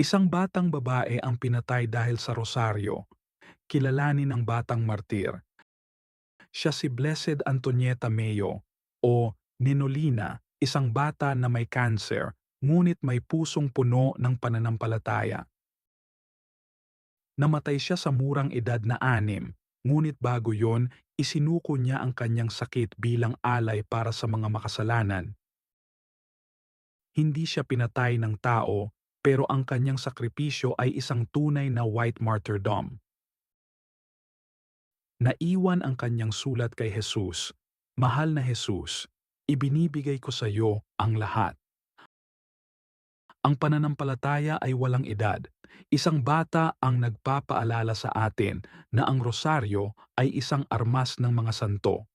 Isang batang babae ang pinatay dahil sa rosaryo. Kilalanin ang batang martir. Siya si Blessed Antonieta Mayo o Ninolina, isang bata na may cancer ngunit may pusong puno ng pananampalataya. Namatay siya sa murang edad na anim, ngunit bago yon isinuko niya ang kanyang sakit bilang alay para sa mga makasalanan. Hindi siya pinatay ng tao pero ang kanyang sakripisyo ay isang tunay na white martyrdom. Naiwan ang kanyang sulat kay Jesus, Mahal na Jesus, ibinibigay ko sa iyo ang lahat. Ang pananampalataya ay walang edad. Isang bata ang nagpapaalala sa atin na ang rosaryo ay isang armas ng mga santo.